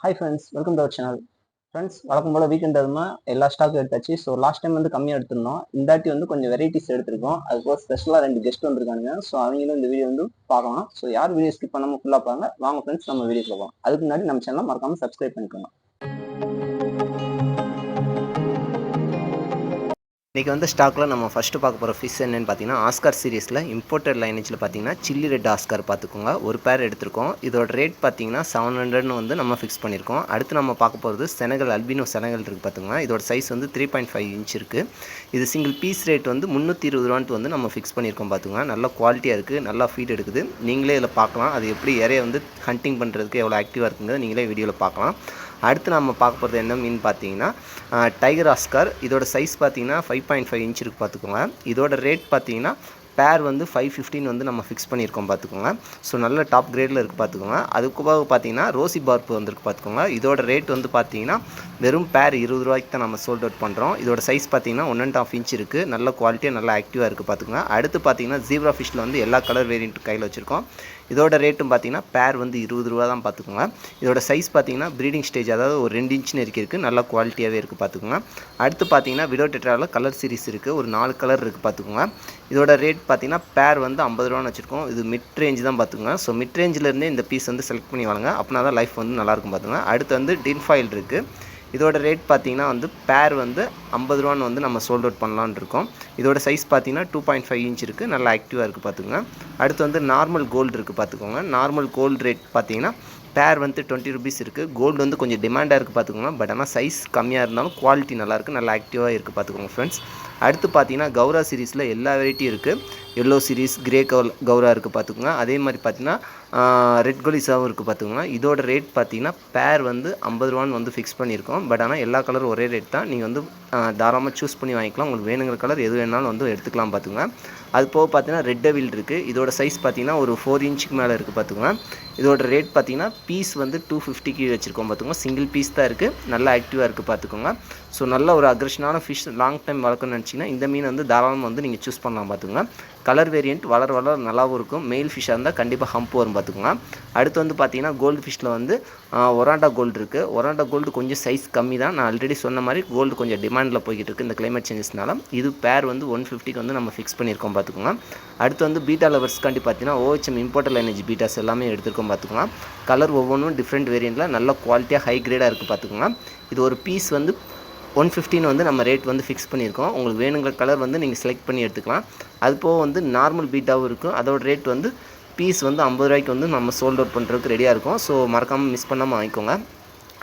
Hi friends welcome to our channel friends வழக்கம் போல் weekend அதுமா எல்லா ஸ்டாக்கும் எடுத்தாச்சு. ஸோ லாஸ்ட் டைம் வந்து கம்மியாக எடுத்திருந்தோம். இந்த தாட்டி வந்து கொஞ்சம் வெரைட்டிஸ் எடுத்திருக்கோம். அதுபோல் ஸ்பெஷலாக ரெண்டு கெஸ்ட் வந்திருக்காங்க ஸோ அவங்களும் இந்த வீடியோ வந்து பார்க்கலாம் ஸோ யார் வீடியோ ஸ்கிப் பண்ணாமல் ஃபுல்லாக பாருங்க. வாங்க ஃப்ரெண்ட்ஸ் நம்ம வீடியோ பார்க்கலாம் அதுக்கு முன்னாடி நம்ம சேனலை மறக்காமல் சப்ஸ்கிரைப் பண்ணிக்கோங்க. இன்றைக்கி வந்து ஸ்டாக்கில் நம்ம ஃபஸ்ட்டு பார்க்க போகிற ஃபிஷ் என்னென்னு பார்த்தீங்கன்னா ஆஸ்கார் சீரீஸில் இம்போர்ட்டட் லைனேஜில் பார்த்தீங்கன்னா சில்லி ரெட் ஆஸ்கார் பார்த்துக்கோங்க. ஒரு பேர் எடுத்திருக்கோம். இதோட ரேட் பார்த்தீங்கன்னா செவன் ஹண்ட்ரட்னு வந்து நம்ம ஃபிக்ஸ் பண்ணியிருக்கோம். அடுத்து நம்ம பார்க்க போகிறது செனகல் அல்பினோ செனகல் இருக்குது பார்த்துக்கோங்க. இதோட சைஸ் வந்து த்ரீ பாயிண்ட் ஃபைவ் இன்ச் இருக்குது இது சிங்கிள் பீஸ் ரேட் வந்து முந்நூற்றி இருபது ரூபான்ட்டு வந்து நம்ம ஃபிக்ஸ் பண்ணியிருக்கோம் பார்த்துக்கோங்க. நல்லா குவாலிட்டியாக இருக்குது நல்லா ஃபீட் எடுக்குது. நீங்களே இதில் பார்க்கலாம். அது எப்படி இறைய வந்து ஹண்டிங் பண்ணுறதுக்கு எவ்வளோ ஆக்டிவாக இருக்குங்கிறத நீங்களே வீடியோவில் பார்க்கலாம். அடுத்து நம்ம பார்க்க போகிறது என்ன மீன் பார்த்தீங்கன்னா டைகர் ஆஸ்கர் இதோட சைஸ் பார்த்தீங்கன்னா ஃபைவ் பாயிண்ட் ஃபைவ் இன்ச் இருக்கு பார்த்துக்கோங்க. இதோட ரேட் பார்த்தீங்கன்னா பேர் வந்து ஃபைவ் ஃபிஃப்டின் வந்து நம்ம ஃபிக்ஸ் பண்ணியிருக்கோம் பார்த்துக்கோங்க. ஸோ நல்ல டாப் கிரேடில் இருக்குது பார்த்துக்கோங்க. அதுக்கு போக பார்த்தீங்கன்னா ரோசி பார்ப்பு வந்துருக்கு பார்த்துக்கோங்க. இதோட ரேட் வந்து பார்த்தீங்கன்னா வெறும் பேர் இருபது ரூபாய்க்கு தான் நம்ம சோல்ட் அவுட் பண்ணுறோம் இதோட சைஸ் பார்த்தீங்கன்னா ஒன் அண்ட் ஆஃப் இன்ச் இருக்குது நல்ல குவாலிட்டியாக நல்லா ஆக்டிவாக இருக்குது பார்த்துக்கோங்க. அடுத்து பார்த்தீங்கன்னா ஜீப்ரா ஃபிஷில் வந்து எல்லா கலர் வேரியண்ட் கையில் வச்சுருக்கோம். இதோட ரேட்டும் பார்த்தீங்கன்னா பேர் வந்து இருபது ரூபா தான் பார்த்துக்கோங்க. இதோட சைஸ் பார்த்தீங்கன்னா ப்ரீடிங் ஸ்டேஜ் அதாவது ஒரு ரெண்டு இன்ச் நெருக்கி இருக்குது நல்ல குவாலிட்டியாகவே இருக்குது பார்த்துக்கோங்க. அடுத்து பார்த்தீங்கன்னா விடோ டெட்ராவில் கலர் சீரிஸ் இருக்குது ஒரு நாலு கலர் இருக்குது பார்த்துக்கோங்க. இதோட ரேட் பார்த்தீங்கன்னா பேர் வந்து ஐம்பது ரூபான்னு வச்சுருக்கோம். இது மிட் ரேஞ்ச் தான் பார்த்துக்கோங்க. ஸோ மிட் ரேஞ்சிலேருந்தே இந்த பீஸ் வந்து செலக்ட் பண்ணி வாங்க அப்படின்னா தான் லைஃப் வந்து நல்லாயிருக்கும் பார்த்துங்க அடுத்து வந்து டின் ஃபாயில் இருக்குது இதோட ரேட் பார்த்தீங்கன்னா வந்து பேர் வந்து ஐம்பது ரூபான்னு வந்து நம்ம சோல்ட் அவுட் பண்ணலான் இருக்கோம். இதோட சைஸ் பார்த்தீங்கன்னா டூ பாயிண்ட் ஃபைவ் இன்ச் இருக்குது நல்லா ஆக்டிவாக இருக்குது பார்த்துக்கோங்க. அடுத்து வந்து நார்மல் கோல்டு இருக்குது பார்த்துக்கோங்க. நார்மல் கோல்டு ரேட் பார்த்தீங்கன்னா பேர் வந்து டுவெண்ட்டி ருபீஸ் இருக்குது கோல்டு வந்து கொஞ்சம் டிமாண்டாக இருக்குது பார்த்துக்கோங்க பட் ஆனால் சைஸ் கம்மியாக இருந்தாலும் குவாலிட்டி நல்லாயிருக்கு நல்லா ஆக்டிவாக இருக்குது பார்த்துக்கோங்க ஃப்ரெண்ட்ஸ் அடுத்து பார்த்தீங்கன்னா கௌரா சீரீஸில் எல்லா வெரைட்டியும் இருக்குது எல்லோ சீரீஸ் கிரே கவர் கௌரா இருக்குது பார்த்துக்கோங்க அதே மாதிரி பார்த்தீங்கன்னா ரெட் கொலிஸாவும் இருக்குது பார்த்துக்கோங்க இதோட ரேட் பார்த்தீங்கன்னா பேர் வந்து ஐம்பது ரூபான்னு வந்து ஃபிக்ஸ் பண்ணியிருக்கோம். பட் ஆனால் எல்லா கலரும் ஒரே ரேட் தான். நீங்கள் வந்து தாராளமாக சூஸ் பண்ணி வாங்கிக்கலாம். உங்களுக்கு வேணுங்கிற கலர் எது வேணாலும் வந்து எடுத்துக்கலாம் பார்த்துக்கோங்க அது போக பார்த்தீங்கன்னா ரெட் டெவில் இருக்குது இதோட சைஸ் பார்த்தீங்கன்னா ஒரு ஃபோர் இன்ச்சுக்கு மேலே இருக்குது பார்த்துக்கோங்க இதோட ரேட் பார்த்தீங்கன்னா பீஸ் வந்து டூ ஃபிஃப்டிக்கு வச்சுருக்கோம் பார்த்துக்கோங்க சிங்கிள் பீஸ் தான் இருக்குது நல்லா ஆக்டிவாக இருக்குது பார்த்துக்கோங்க ஸோ நல்ல ஒரு அக்ரெஷனான ஃபிஷ் லாங் டைம் வளர்க்கணும்னு நினச்சிங்கன்னா இந்த மீன் வந்து தாராளமாக வந்து நீங்கள் சூஸ் பண்ணலாம் பார்த்துக்கோங்க கலர் வேரியண்ட் வளர வளர நல்லாவும் இருக்கும். மெயில் ஃபிஷ்ஷாக இருந்தால் கண்டிப்பாக ஹம்ப் வரும் பார்த்துக்கோங்க. அடுத்து வந்து பார்த்தீங்கன்னா கோல்டு ஃபிஷ்ஷில் வந்து ஒராண்டா கோல்டு இருக்குது ஒராண்டா கோல்டு கொஞ்சம் சைஸ் கம்மி தான். நான் ஆல்ரெடி சொன்ன மாதிரி கோல்டு கொஞ்சம் டிமாண்டில் போய்கிட்டு இருக்குது இந்த கிளைமேட் சேஞ்சஸ்னால இது பேர் வந்து ஒன் ஃபிஃப்டிக்கு வந்து நம்ம ஃபிக்ஸ் பண்ணியிருக்கோம் பார்த்துக்கோங்க. அடுத்து வந்து பீட்டா லவர்ஸ்க்காண்டி பார்த்தீங்கன்னா ஓஹெச்எம் இம்போர்ட்டல் எனர்ஜி பீட்டாஸ் எல்லாமே எடுத்துருக்கோம் பார்த்துக்கோங்க. கலர் ஒவ்வொன்றும் டிஃப்ரெண்ட் வேரியண்ட்டில் நல்ல குவாலிட்டியாக ஹை கிரேடாக இருக்குது பார்த்துக்கோங்க. இது ஒரு பீஸ் வந்து ஒன் ஃபிஃப்டின் வந்து நம்ம ரேட் வந்து ஃபிக்ஸ் பண்ணியிருக்கோம். உங்களுக்கு வேணுங்கிற கலர் வந்து நீங்கள் செலக்ட் பண்ணி எடுத்துக்கலாம். அது போக வந்து நார்மல் பீட்டாகவும் இருக்கும். அதோட ரேட் வந்து பீஸ் வந்து ஐம்பது ரூபாய்க்கு வந்து நம்ம சோல்ட் அவுட் பண்ணுறதுக்கு ரெடியாக இருக்கும். ஸோ மறக்காமல் மிஸ் பண்ணாமல் வாங்கிக்கோங்க.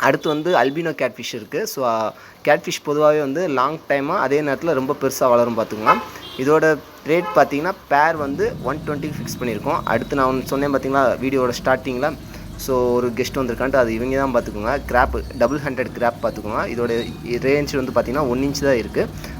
அடுத்து வந்து அல்பினோ கேட்ஃபிஷ் இருக்குது ஸோ கேட்ஃபிஷ் பொதுவாகவே வந்து லாங் டைமாக அதே நேரத்தில் ரொம்ப பெருசாக வளரும் பார்த்துக்கலாம். இதோட ரேட் பார்த்தீங்கன்னா பேர் வந்து ஒன் டுவெண்ட்டிக்கு ஃபிக்ஸ் பண்ணியிருக்கோம். அடுத்து நான் ஒன்று சொன்னேன் பார்த்தீங்களா வீடியோட ஸ்டார்டிங்கில் ஸோ ஒரு கெஸ்ட் வந்திருக்கான்ட்டு அது இவங்க தான் பார்த்துக்கோங்க. கிராப் டபுள் ஹண்ட்ரட் கிராப் பார்த்துக்கோங்க. இதோட ரேஞ்ச் வந்து பார்த்திங்கன்னா ஒன் இன்ச் தான் இருக்குது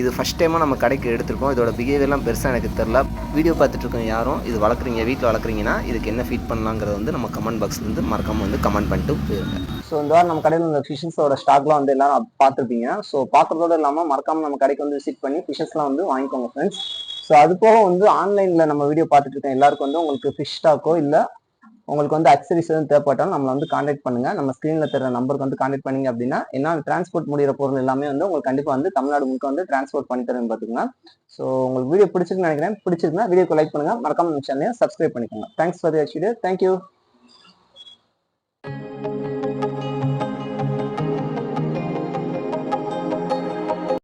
இது ஃபஸ்ட் டைமாக நம்ம கடைக்கு எடுத்திருக்கோம். இதோட பிஹேவியர்லாம் பெருசாக எனக்கு தெரில வீடியோ பார்த்துட்ருக்கோம் யாரும் இது வளர்க்குறீங்க வீட்டில் வளர்க்குறீங்கன்னா இதுக்கு என்ன ஃபீட் பண்ணலாங்கிறத வந்து நம்ம கமெண்ட் பாக்ஸ்லேருந்து மறக்காமல் வந்து கமெண்ட் பண்ணிட்டு போயிருங்க. ஸோ இந்த வாரம் நம்ம கடையில் இந்த ஃபிஷஸோட ஸ்டாக்லாம் வந்து எல்லாரும் பார்த்துருப்பீங்க. ஸோ பார்க்குறதோட இல்லாமல் மறக்காமல் நம்ம கடைக்கு வந்து விசிட் பண்ணி ஃபிஷஸ்லாம் வந்து வாங்கிக்கோங்க ஃப்ரெண்ட்ஸ் ஸோ அது போக வந்து ஆன்லைனில் நம்ம வீடியோ பார்த்துட்டு இருக்கேன். எல்லாருக்கும் வந்து உங்களுக்கு ஃபிஷ் ஸ்டாக்கோ இல்லை உங்களுக்கு வந்து அக்சரிஸ் எதுவும் தேவைப்பட்டாலும் நம்மளை வந்து காண்டாக்ட் பண்ணுங்க. நம்ம ஸ்க்ரீனில் தர நம்பருக்கு வந்து காண்டாக்ட் பண்ணீங்க அப்படின்னா என்ன டிரான்ஸ்போர்ட் முடிகிற பொருள் எல்லாமே வந்து உங்களுக்கு கண்டிப்பாக வந்து தமிழ்நாடு முழுக்க வந்து டிரான்ஸ்போர்ட் பண்ணி தரேன் பார்த்துக்கோங்க ஸோ உங்களுக்கு வீடியோ பிடிச்சிருக்குன்னு நினைக்கிறேன். பிடிச்சிருக்குன்னா வீடியோக்கு லைக் பண்ணுங்க. மறக்காம நம்ம சேனலை சப்ஸ்கிரைப் பண்ணிக்கோங்க. Thanks for the video thank you